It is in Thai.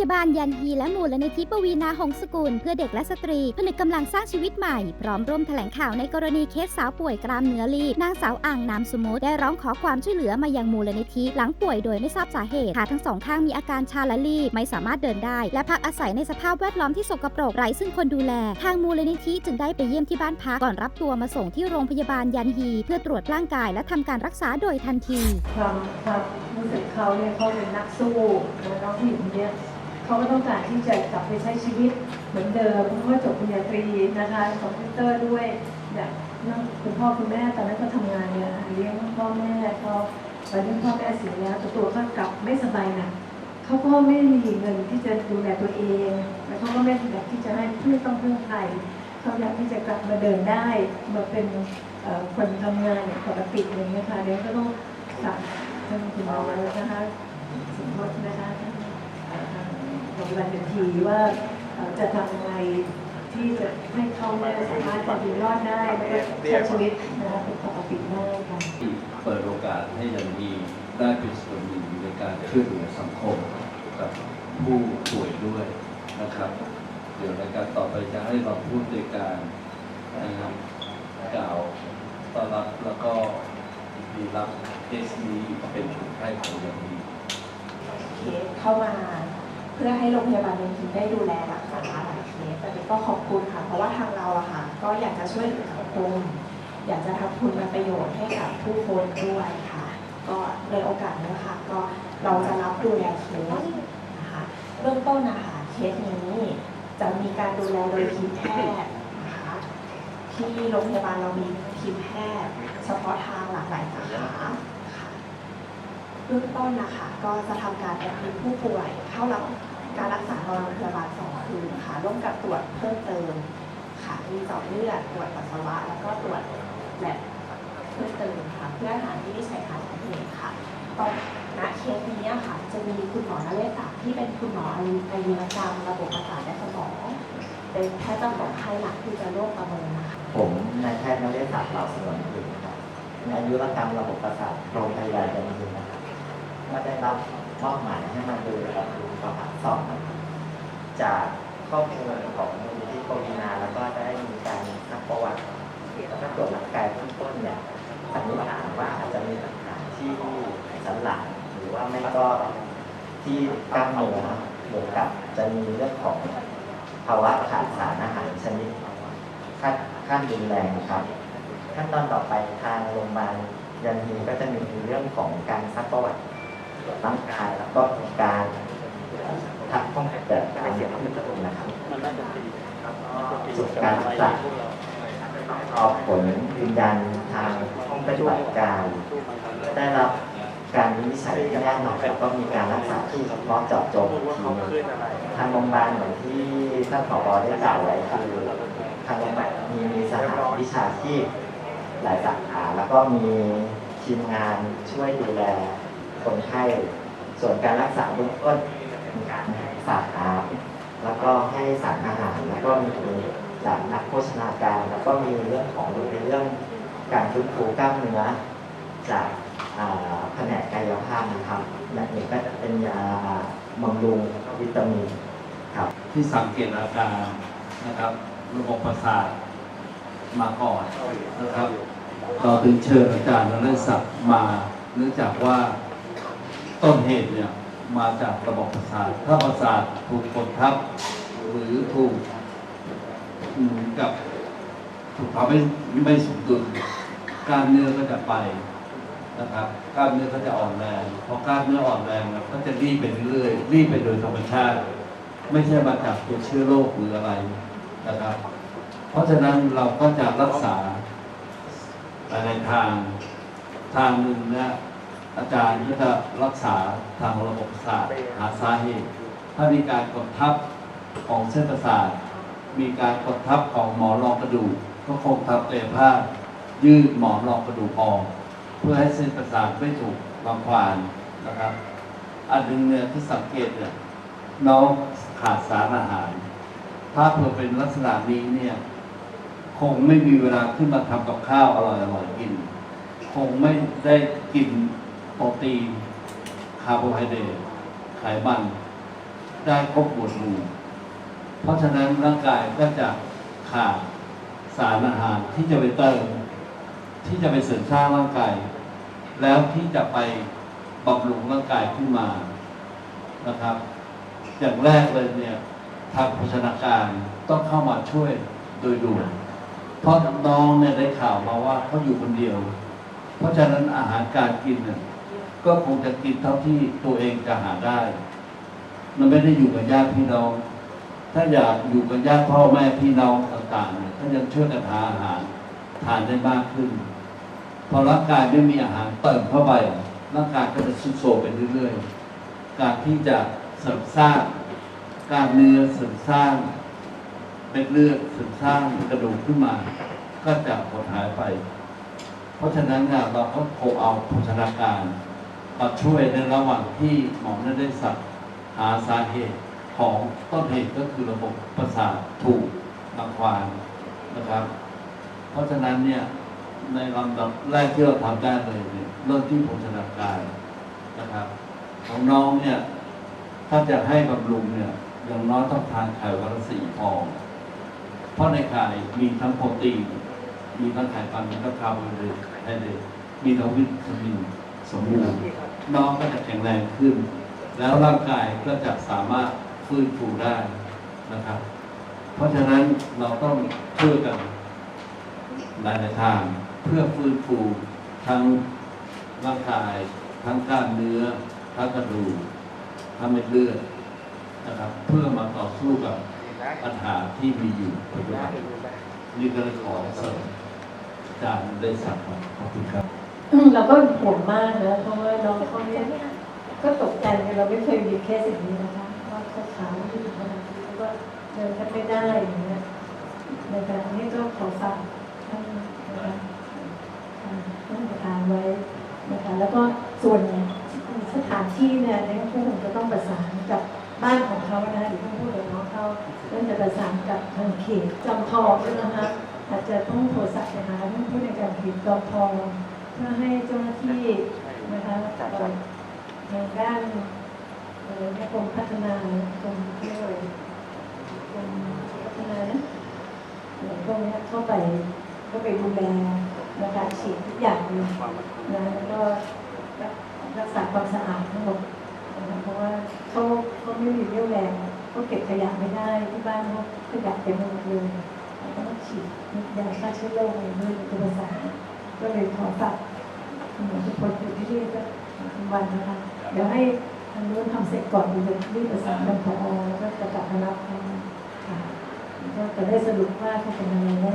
ยาบาลยันฮีและมูลนิธิปวีนาหงสกุล เพื่อเด็กและสตรี ผนึกกำลังสร้างชีวิตใหม่ พร้อมร่วมแถลงข่าวในกรณีเคสสาวป่วยกรามเนื้อรีบนางสาวอ่างนามสมุติได้ร้องขอความช่วยเหลือมายังมูลนิธิ หลังป่วยโดยไม่ทราบสาเหตุขาทั้งสองข้างมีอาการชาและรีบไม่สามารถเดินได้ และพักอาศัยในสภาพแวดล้อมที่สกปรกไร้ซึ่งคนดูแล ทางมูลนิธิจึงได้ไปเยี่ยมที่บ้านพักก่อนรับตัวมาส่งที่โรงพยาบาลยันฮี เพื่อตรวจร่างกายและทำการรักษาโดยทันทีความความรู้สึกเขาเนี่ยเขาเป็นนักสู้แล้วน้องผู้หญิงเนี้ย เขาก็ต้องการที่จะกลับไปใช้ชีวิตเหมือนเดิมเพราะว่าจบปริญญาตรีนะคะคอมพิวเตอร์ด้วยแบบนั่งคุณพ่อคุณแม่ตอนนั้นก็ทำงานเนี่ยเลี้ยงพ่อแม่เขาตอนนี้พ่อแม่เสียแล้วตัวเขากลับไม่สบายหนะเขาก็ไม่มีเงินที่จะดูแลตัวเองแล้วเขาก็ไม่อยากที่จะให้เพื่อต้องเพึ่งใครเขาอยากที่จะกลับมาเดินได้มาเป็นคนทำงานอย่างปกติอย่างเงี้ยค่ะเดี๋ยวก็ต้องสั่งท่านคุณหมอนะคะสมมตินะคะ อ่อโรงพยาบาลเป็นทีว่าจะทำยังไงที่จะให้เขาเนี่ยสามารถจะอยู่รอดได้แล้วก็ใช้ชีวิตนะคะเป็นปกติได้ค่ะที่เปิดโอกาสให้ยังมีได้เป็นส่วนหนึ่งในการช่วยเหลือสังคมกับผู้ป่วยด้วยนะครับ เดี๋ยวในการต่อไปจะให้เราพูดในการนะครับกล่าวต้อนรับแล้วก็ดีรับเคสนี้เป็นคนไข้ของยังมีเข้ามา พื่อให้โรงพยาบาลเมืองทิพย์ได้ดูแลรักษาหลายเคสแต่เด็กก็ขอบคุณค่ะ เพราะว่าทางเราอะค่ะ ก็อยากจะช่วยเหลือสังคมอยากจะทำคุณประโยชน์ให้กับผู้คนด้วยค่ะ ก็ในโอกาสนี้ค่ะ ก็เราจะรับดูแลเคสนะคะเบื้องต้นนะคะเคสนี้จะมีการดูแลโดยทีมแพทย์นะคะที่โรงพยาบาลเรามีทีมแพทย์ เฉพาะทางหลากหลายสาขาค่ะเบื้องต้นนะคะ ก็จะทำการแอดมิตผู้ป่วยเข้ารับ การรักษาในโรงพยาบาลสองคืนค่ะร่วมกับตรวจเพิ่มเติมค่ะมีเจาะเลือดตรวจปัสสาวะ แล้วก็ตรวจแลบเพิ่มเติมค่ะ เพื่อหาที่วิจัยหาสาเหตุค่ะตอนณเคสนี้ค่ะ จะมีคุณหมอนเรศศักดิ์ที่เป็นคุณหมออายุรกรรมระบบประสาทและสมองเป็นแพทย์เจ้าของไข้หลักที่จะโรคประเมินนะคะผมนายแพทย์นเรศศักดิ์เหล่าสนวนคุณนะครับในอายุรกรรมระบบประสาทโรงพยาบาลจันทร์นะครับก็ได้รับ มอบหมายให้มาดูระดับดูประวัติสอนจากข้อมูลของมูลนิธิปวีนาแล้วก็ได้มีการซักประวัติแล้วก็ตรวจร่างกายเบื้องต้นเนี่ยสันนิษฐานว่าอาจจะมีปัญหาที่สันหลังหรือว่าไม่ก็ที่กล้ามเนื้อบวกกับจะมีเรื่องของภาวะขาดสารอาหารชนิดขั้นขั้นรุนแรงครับ ขั้นตอนต่อไปทางโรงพยาบาลยันฮีก็จะมีเรื่องของการซักประวัติ รวจร่างกายแล้วก็มีการทักห้องแบบการเสียชีวิตนะครับส่วนการรักษาออกผลยืนยันทางห้องปฏิบัติการ ได้รับการวินิจฉัยที่แน่นอนแล้วก็มีการรักษาที่เฉพาะเจาะจงอีกทีหนึงทางโรงพยาบาลเหมือนที่ท่านผอได้กล่าวไว้คือทางโรงพยาบาลมีมีสหวิชาชีพหลายสาขาแล้วก็มีทีมงานช่วยดูแล คนไข้ส่วนการรักษาเบื้องต้นมีการสารน้ำแล้วก็ให้สารอาหาร แล้วก็มีจากนักโภชนาการ แล้วก็มีเรื่องของในเรื่องการฟื้นฟูกล้ามเนื้อจากแผนกกายภาพนะครับและนี่ก็จะเป็นยาบำรุงวิตามินครับ ที่สังเกตอาการนะครับระบบประสาทมาก่อนนะครับเราถึงเชิญอาจารย์นเรศศักดิ์มา เนื่องจากว่า ต้นเหตุเนี่ยมาจากระบบประสาท ถ้าประสาทถูกกดทับ หรือถูกกับถูกทำให้ไม่สมดุลกล้ารเนื้อก็จะไปนะครับกล้ามเนื้อก็จะอ่อนแรงพอกล้ามเนื้ออ่อนแรงก็จะรีบไปเรื่อยรีบไปโดยธรรมชาติ ไม่ใช่มาจากตัวเชื้อโรคหรืออะไรนะครับ เพราะฉะนั้นเราก็จะรักษาในทางทางหนึ่งนี่ย อาจารย์ก็จะรักษาทางระบบประสาทหาสาเหตุ ถ้ามีการกดทับของเส้นประสาท มีการกดทับของหมอนรองกระดูก ก็คงทำเตะผ้ายืดหมอนรองกระดูกออกเพื่อให้เส้นประสาทไม่ถูกรังควานนะครับ อันหนึ่งเนี่ยที่สังเกตเนี่ยน้องขาดสารอาหาร ถ้าเผื่อเป็นลักษณะนี้เนี่ยคงไม่มีเวลาขึ้นมาทำกับข้าวอร่อยๆกิน คงไม่ได้กิน โปรตีน คาร์โบไฮเดรตไขมัน ได้ครบหมวดหมู่ เพราะฉะนั้นร่างกายก็จะขาดสารอาหารที่จะไปเติม ที่จะไปเสริมสร้างร่างกาย แล้วที่จะไปบำรุงร่างกายขึ้นมานะครับ อย่างแรกเลยเนี่ยทางโภชนาการต้องเข้ามาช่วยโดยด่วนเพราะน้องเนี่ยได้ข่าวมาว่าเขาอยู่คนเดียว เพราะฉะนั้นอาหารการกินเนี่ย ก็คงจะกินเท่าที่ตัวเองจะหาได้ มันไม่ได้อยู่กับญาติพี่น้อง ถ้าอยากอยู่กับญาติพ่อแม่พี่น้องต่างๆเนี่ยถ้ายังช่วยกันหาอาหารทานได้มากขึ้น พอร่างกายไม่มีอาหารเติมเข้าไปร่างกายก็จะทรุดโทรมไปเรื่อยๆ การที่จะเสริมสร้างกล้ามเนื้อเสริมสร้างเม็ดเลือดเสริมสร้างกระดูกขึ้นมา ก็จะหดหายไป เพราะฉะนั้นเนี่ยเราก็คงเอาโภชนาการ มาช่วยในระหว่างที่หมอนั้นได้สักหาสาเหตุของต้นเหตุก็คือระบบประสาทถูกรังควานนะครับ เพราะฉะนั้นเนี่ยในลำดับแรกที่เราทำได้เลยเนี่ยเริ่มที่โภชนาการนะครับ ของน้องเนี่ยถ้าจะให้บำรุงเนี่ยอย่างน้อยต้องทานไข่วันละสี่ฟองเพราะในไข่มีทั้งโปรตีน มีทั้งไขมันมีทั้งคาร์โบไฮเดรตไฮเดรตมีทั้งวิตามินสมบูรณ์ น้องก็จะแข็งแรงขึ้น แล้วร่างกายก็จะสามารถฟื้นฟูได้นะครับ เพราะฉะนั้นเราต้องช่วยกันหลายๆทางเพื่อฟื้นฟูทั้งร่างกาย ทั้งกล้ามเนื้อ ทั้งกระดูกทั้งเม็ดเลือดนะครับ เพื่อมาต่อสู้กับปัญหาที่มีอยู่ปัจจุบันนี่ก็เลยขอเสริมอาจารย์ได้สั่งมาขอบคุณครับอืม เราก็ห่วงมากนะเพราะว่าน้องเขาเนี่ยก็ตกใจกันเราไม่เคยมีเคสอย่างนี้นะคะว่าเขาขาไม่ถึงขนาดนี้แล้วก็เดินแทบไม่ได้อย่างเงี้ยในการนี้ก็ขอฝากท่านนะคะท่านประธานไว้นะคะแล้วก็ส่วนสถานที่เนี่ยในผู้ผมจะต้องประสานกับบ้านของเขานะหรือต้องพูดกับน้องเขาเรื่องจะประสานกับทางเขตจอมทองด้วยนะคะอาจจะต้องโทรศัพท์ไปหาท่านผู้ในการเขตจอมทอง พื่อให้เจ้าหน้าที่นะคะเอ่อทางด้านเอ่กรมพัฒนากรมเรียกว่าอะไรกรมพัฒนานะพวกนี้เข้าไปก็ไปดูแลนะคะฉีดทุกอย่างเลยนะแล้วก็รักษาความสะอาดทั้งหมดนะคะเพราะว่าเขาเขาไม่มีเรี่ยวแรงเขาเก็บขยะไม่ได้ที่บ้านเขาขยะเต็มหมดเลยต้องฉีดยาฆ่าเชื้อโรคอะไรด้วยเป็นภาษาก็เลยขอฝาก คุณหมอทุกคนอยู่ที่นี่ก็ทุกวันนะคะ เดี๋ยวให้ทางนู้นทำเสร็จก่อนเดี๋ยวรีบประสานกับพอแล้วก็จะกลับมารับเขาค่ะก็จะได้สรุปว่าเขาเป็นยังไงแน่